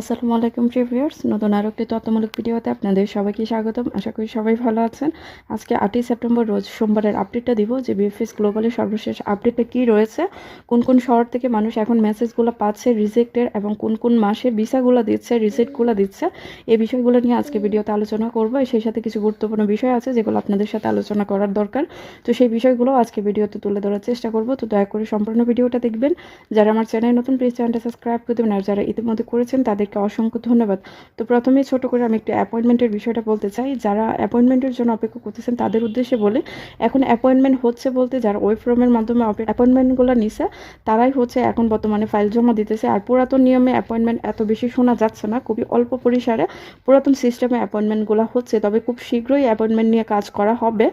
আসসালামু আলাইকুম প্রিভিয়ার্স, নতুন আরও একটি তথ্যমূলক ভিডিওতে আপনাদের সবাইকে স্বাগতম। আশা করি সবাই ভালো আছেন। আজকে আটই সেপ্টেম্বর, রোজ সোমবারের আপডেটটা দিব যে বিএফএস গ্লোবালের সর্বশেষ আপডেটটা কী রয়েছে, কোন কোন শহর থেকে মানুষ এখন মেসেজগুলো পাচ্ছে, রিজেক্টের এবং কোন কোন মাসে ভিসাগুলো দিচ্ছে রিজেক্টগুলো দিচ্ছে, এই বিষয়গুলো নিয়ে আজকে ভিডিওতে আলোচনা করব। সেই সাথে কিছু গুরুত্বপূর্ণ বিষয় আছে যেগুলো আপনাদের সাথে আলোচনা করার দরকার। তো সেই বিষয়গুলো আজকে ভিডিওতে তুলে ধরার চেষ্টা করব। তো দয়া করে সম্পূর্ণ ভিডিওটা দেখবেন। যারা আমার চ্যানেল নতুন প্লিজ চ্যানেলটা সাবস্ক্রাইব করে দেবেন। আর যারা ইতিমধ্যে করেছেন তাদেরকে অসংখ্য ধন্যবাদ। তো প্রথমেই ছোট করে আমি একটু অ্যাপয়েন্টমেন্টের বিষয়টা বলতে চাই। যারা অ্যাপয়েন্টমেন্টের জন্য অপেক্ষা করতেছেন, তাদের উদ্দেশ্যে বলে, এখন অ্যাপয়েন্টমেন্ট হচ্ছে বলতে যারা ওয়েব ফর্মের মাধ্যমে অ্যাপয়েন্টমেন্টগুলো নিছে, তারাই হচ্ছে এখন বর্তমানে ফাইল জমা দিতেছে। আর পুরাতন নিয়মে অ্যাপয়েন্টমেন্ট এত বেশি শোনা যাচ্ছে না, খুবই অল্প পরিসরে পুরাতন সিস্টেমে অ্যাপয়েন্টমেন্টগুলো হচ্ছে। তবে খুব শীঘ্রই অ্যাপয়েন্টমেন্ট নিয়ে কাজ করা হবে।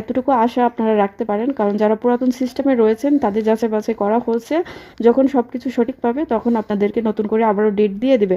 এতটুকু আশা আপনারা রাখতে পারেন, কারণ যারা পুরাতন সিস্টেমে রয়েছেন, তাদের যাচাই বাছাই করা হচ্ছে। যখন সব কিছু সঠিক পাবে, তখন আপনাদেরকে নতুন করে আবারও ডেট দিয়ে দিবে।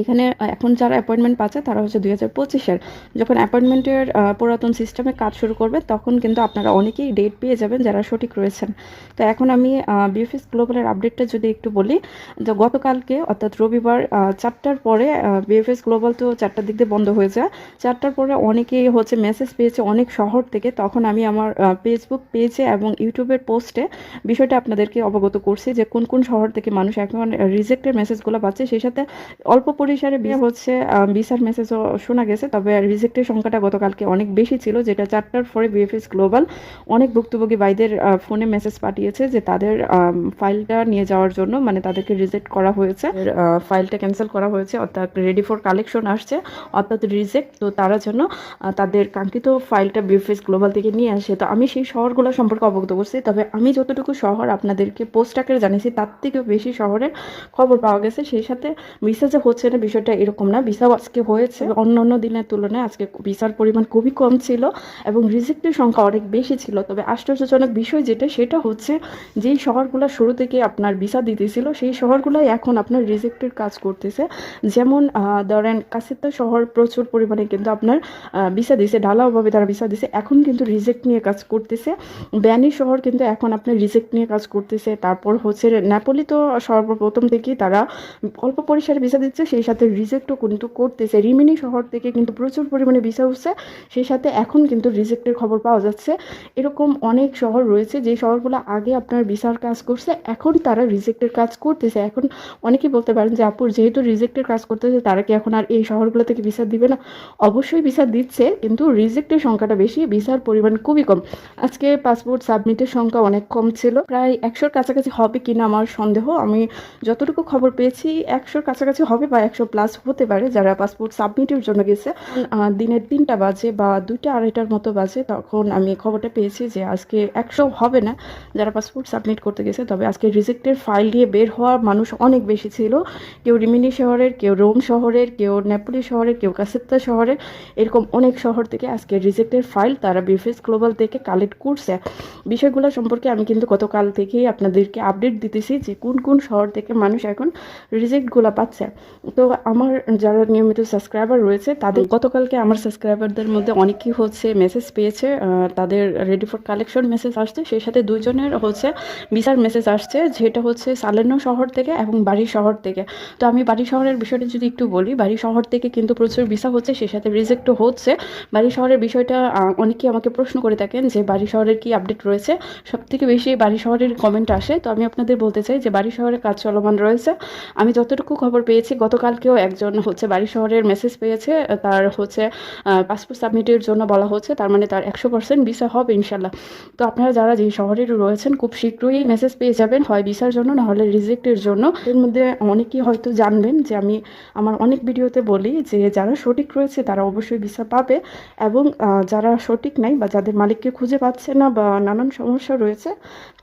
এখানে এখন যারা অ্যাপয়েন্টমেন্ট পাচ্ছে তারা হচ্ছে দুই হাজার পঁচিশের। যখন অ্যাপয়েন্টমেন্টের পুরাতন সিস্টেমে কাজ শুরু করবে, তখন কিন্তু আপনারা অনেকেই ডেট পেয়ে যাবেন যারা সঠিক রয়েছেন। তো এখন আমি বিএফএস গ্লোবালের আপডেটটা যদি একটু বলি, যে গতকালকে, অর্থাৎ রবিবার চারটার পরে বিএফএস গ্লোবাল তো চারটার দিক দিয়ে বন্ধ হয়ে যায়। চারটার পরে অনেকেই হচ্ছে মেসেজ পেয়েছে অনেক শহর থেকে। তখন আমি আমার ফেসবুক পেজে এবং ইউটিউবের পোস্টে বিষয়টা আপনাদেরকে অবগত করছি যে কোন কোন শহর থেকে মানুষ এখন রিজেক্টের মেসেজগুলো পাচ্ছে। সেই সাথে অল্প পরিসরে বিয়ে হচ্ছে ভিসার মেসেজও শোনা গেছে, তবে রিজেক্টের সংখ্যাটা গতকালকে অনেক বেশি ছিল, যেটা চারটার পরে বিএফএস গ্লোবাল অনেক ভুক্তভোগী ভাইদের ফোনে মেসেজ পাঠিয়েছে যে তাদের ফাইলটা নিয়ে যাওয়ার জন্য মানে তাদেরকে রিজেক্ট করা হয়েছে। ফাইলটা ক্যান্সেল করা হয়েছে, অর্থাৎ রেডি ফর কালেকশন আসছে, অর্থাৎ রিজেক্ট তো তারা যেন তাদের কাঙ্ক্ষিত ফাইলটা বিএফএস গ্লোবাল থেকে নিয়ে আসে। তো আমি সেই শহরগুলো সম্পর্কে অবগত করছি, তবে আমি যতটুকু শহর আপনাদেরকে পোস্ট আকারে জানিয়েছি, তার থেকেও বেশি শহরের খবর পাওয়া গেছে। সেই সাথে যে হচ্ছে না বিষয়টা এরকম না। ভিসাও আজকে হয়েছে। অন্য অন্য দিনের তুলনায় আজকে ভিসার পরিমাণ খুবই কম ছিল এবং রিজেক্টের সংখ্যা অনেক বেশি ছিল। তবে আশ্চর্যজনক বিষয় যেটা, সেটা হচ্ছে যেই শহরগুলো শুরু থেকে আপনার ভিসা দিতেছিল, সেই শহরগুলোই এখন আপনার রিজেক্টের কাজ করতেছে। যেমন ধরেন কাসিত্তা শহর প্রচুর পরিমাণে কিন্তু আপনার ভিসা দিছে, ঢালাওভাবে তারা ভিসা দিছে। এখন কিন্তু রিজেক্ট নিয়ে কাজ করতেছে। ব্যানি শহর কিন্তু এখন আপনার রিজেক্ট নিয়ে কাজ করতেছে। তারপর হচ্ছে নেপোলি তো সর্বপ্রথম থেকেই তারা অল্প পরিসরে ভিসা দিচ্ছে, সেই সাথে রিজেক্টও কিন্তু করতেছে। রিমিনি শহর থেকে কিন্তু প্রচুর পরিমাণে ভিসা উঠছে। সেই সাথে এখন কিন্তু রিজেক্টের খবর পাওয়া যাচ্ছে। এরকম অনেক শহর রয়েছে যে শহরগুলো আগে আপনার ভিসার কাজ করছে, এখন তারা রিজেক্টের কাজ করতেছে। এখন অনেকেই বলতে পারেন যে আপুর যেহেতু রিজেক্টের কাজ করতেছে, তারা কি এখন আর এই শহরগুলো থেকে ভিসা দিবে না? অবশ্যই ভিসা দিচ্ছে, কিন্তু রিজেক্টের সংখ্যাটা বেশি, ভিসার পরিমাণ খুবই কম। আজকে পাসপোর্ট সাবমিটের সংখ্যা অনেক কম ছিল। প্রায় একশোর কাছাকাছি হবে কিনা আমার সন্দেহ। আমি যতটুকু খবর পেয়েছি, একশোর কাছাকাছি হবে বা একশো প্লাস হতে পারে যারা পাসপোর্ট সাবমিটের জন্য গেছে। দিনের তিনটা বাজে বা দুইটা আড়াইটার মতো বাজে, তখন আমি খবরটা পেয়েছি যে আজকে একশো হবে না যারা পাসপোর্ট সাবমিট করতে গেছে। তবে আজকে রিজেক্টের ফাইল দিয়ে বের হওয়া মানুষ অনেক বেশি ছিল। কেউ রিমিনি শহরের, কেউ রোম শহরের, কেউ নেপোলি শহরের, কেউ কাসেত্তা শহরের, এরকম অনেক শহর থেকে আজকে রিজেক্টের ফাইল তারা বিফেস গ্লোবাল থেকে কালেক্ট করছে। বিষয়গুলো সম্পর্কে আমি কিন্তু গতকাল থেকেই আপনাদেরকে আপডেট দিতেছি যে কোন কোন শহর থেকে মানুষ এখন রিজেক্টগুলো পাচ্ছে। তো আমার যারা নিয়মিত সাবস্ক্রাইবার রয়েছে তাদের গতকালকে আমার সাবস্ক্রাইবারদের মধ্যে অনেকেই হচ্ছে মেসেজ পেয়েছে তাদের রেডি ফর কালেকশন মেসেজ আসছে সেই সাথে দুজনের হচ্ছে ভিসার মেসেজ আসছে যেটা হচ্ছে সালেনো শহর থেকে এবং বাড়ি শহর থেকে। তো আমি বাড়ি শহরের বিষয়টা যদি একটু বলি বাড়ি শহর থেকে কিন্তু প্রচুর ভিসা হচ্ছে সেই সাথে রিজেক্টও হচ্ছে। বাড়ি শহরের বিষয়টা অনেকেই আমাকে প্রশ্ন করে থাকেন যে বাড়ি শহরের কি আপডেট রয়েছে? সব থেকে বেশি বাড়ি শহরের কমেন্ট আসে। তো আমি আপনাদের বলতে চাই যে বাড়ি শহরে কাজ চলমান রয়েছে। আমি যতটুকু খবর পেয়েছি গতকালকেও একজন হচ্ছে বাড়ি শহরের মেসেজ পেয়েছে, তার হচ্ছে পাসপোর্ট সাবমিটের জন্য বলা হচ্ছে, তার মানে তার একশো পার্সেন্ট ভিসা হবে ইনশাল্লাহ তো আপনারা যারা যে শহরের রয়েছেন, খুব শীঘ্রই মেসেজ পেয়ে যাবেন, হয় ভিসার জন্য, নাহলে রিজেক্টের জন্য। এর মধ্যে অনেকেই হয়তো জানবেন যে আমি আমার অনেক ভিডিওতে বলি যে যারা সঠিক রয়েছে, তারা অবশ্যই ভিসা পাবে এবং যারা সঠিক নাই বা যাদের মালিককে খুঁজে পাচ্ছে না বা নানান সমস্যা রয়েছে,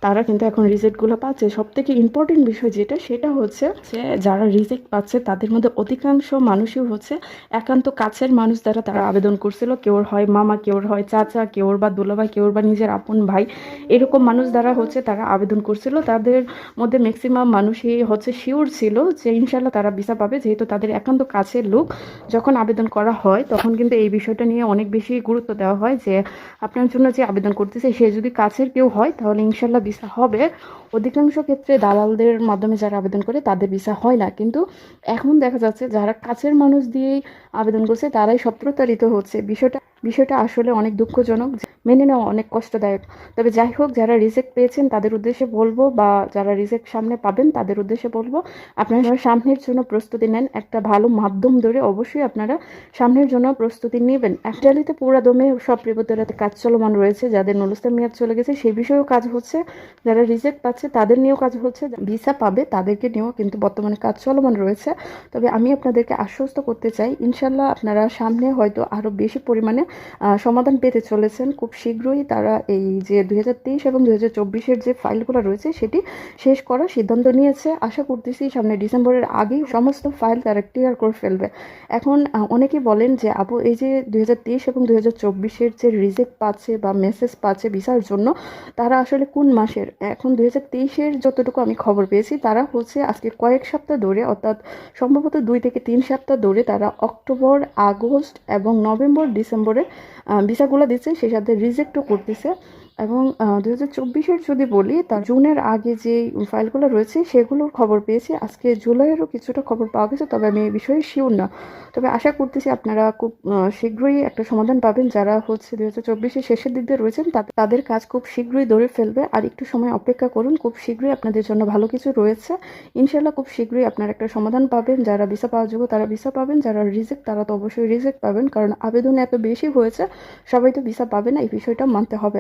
তারা কিন্তু এখন রিজেক্টগুলো পাচ্ছে। সব থেকে ইম্পর্টেন্ট বিষয় যেটা, সেটা হচ্ছে যে যারা রিজেক্ট পাচ্ছে, তাদের মধ্যে অধিকাংশ মানুষই হচ্ছে একান্ত কাছের মানুষ দ্বারা তারা আবেদন করছিল। কেউর হয় মামা কেউর হয় চাচা কেউর বা দুলাভাই কেউর বা নিজের আপন ভাই। এরকম মানুষ দ্বারা হচ্ছে তারা আবেদন করছিল। তাদের মধ্যে ম্যাক্সিমাম মানুষই হচ্ছে শিওর ছিল যে ইনশাল্লাহ তারা ভিসা পাবে। যেহেতু তাদের একান্ত কাছের লোক যখন আবেদন করা হয়, তখন কিন্তু এই বিষয়টা নিয়ে অনেক বেশি গুরুত্ব দেওয়া হয় যে আপনার জন্য যে আবেদন করতেছে, সে যদি কাছের কেউ হয়, তাহলে ইনশাল্লাহ ভিসা হবে। অধিকাংশ ক্ষেত্রে দালালদের মাধ্যমে যারা আবেদন করে, তাদের ভিসা হয় না। কিন্তু এখন দেখা যাচ্ছে যারা কাছের মানুষ দিয়েই আবেদন করছে তারাই সব প্রতারিত হচ্ছে। বিষয়টা বিষয়টা আসলে অনেক দুঃখজনক মেনে নেওয়া অনেক কষ্টদায়ক। তবে যাই হোক, যারা রিজেক্ট পেয়েছেন, তাদের উদ্দেশ্যে বলব বা যারা রিজেক্ট সামনে পাবেন, তাদের উদ্দেশ্যে বলব, আপনারা সামনের জন্য প্রস্তুতি নেন। একটা ভালো মাধ্যম ধরে অবশ্যই আপনারা সামনের জন্য প্রস্তুতি নেবেন। অ্যাকচুয়ালিতে পুরা দমে সব প্রিপোতেরাতে কাজ চলমান রয়েছে, যাদের নুলস্তার মেয়াদ চলে গেছে, সেই বিষয়েও কাজ হচ্ছে। যারা রিজেক্ট পাচ্ছে, তাদের নিয়েও কাজ হচ্ছে। ভিসা পাবে, তাদেরকে নিয়েও কিন্তু বর্তমানে কাজ চলমান রয়েছে। তবে আমি আপনাদেরকে আশ্বস্ত করতে চাই ইনশাল্লাহ আপনারা সামনে হয়তো আরও বেশি পরিমাণে সমাধান পেতে চলেছেন খুব শীঘ্রই তারা এই যে দুই হাজার তেইশ এবং দু হাজার যে ফাইলগুলো রয়েছে সেটি শেষ করার সিদ্ধান্ত নিয়েছে। আশা করতেছি সামনে ডিসেম্বরের আগেই সমস্ত ফাইল তারা ক্লিয়ার করে ফেলবে। এখন অনেকে বলেন যে, আপু, এই যে দুই হাজার তেইশ এবং দুই হাজার যে রিজেক্ট পাচ্ছে বা মেসেজ পাচ্ছে ভিসার জন্য, তারা আসলে কোন মাসের? এখন দুই হাজার যতটুকু আমি খবর পেয়েছি, তারা হচ্ছে আজকে কয়েক সপ্তাহ ধরে, অর্থাৎ সম্ভবত দুই থেকে তিন সপ্তাহ ধরে তারা অক্টোবর, আগস্ট এবং নভেম্বর, ডিসেম্বরে ভিসাগুলো দিচ্ছে সেই সাথে রিজেক্টও করতেছে। এবং দু হাজার চব্বিশের যদি বলি, তা জুনের আগে যে ফাইলগুলো রয়েছে, সেগুলোর খবর পেয়েছি। আজকে জুলাইয়েরও কিছুটা খবর পাওয়া গেছে, তবে আমি এই বিষয়ে শিওর না। তবে আশা করতেছি আপনারা খুব শীঘ্রই একটা সমাধান পাবেন। যারা হচ্ছে দু হাজার চব্বিশের শেষের দিক দিয়ে রয়েছেন তাদের কাজ খুব শীঘ্রই ধরে ফেলবে। আর একটু সময় অপেক্ষা করুন, খুব শীঘ্রই আপনাদের জন্য ভালো কিছু রয়েছে। ইনশাল্লাহ খুব শীঘ্রই আপনারা একটা সমাধান পাবেন। যারা ভিসা পাওয়ার যোগ্য, তারা ভিসা পাবেন। যারা রিজেক্ট, তারা তো অবশ্যই রিজেক্ট পাবেন। কারণ আবেদন এত বেশি হয়েছে, সবাই তো ভিসা পাবে না, এই বিষয়টা মানতে হবে।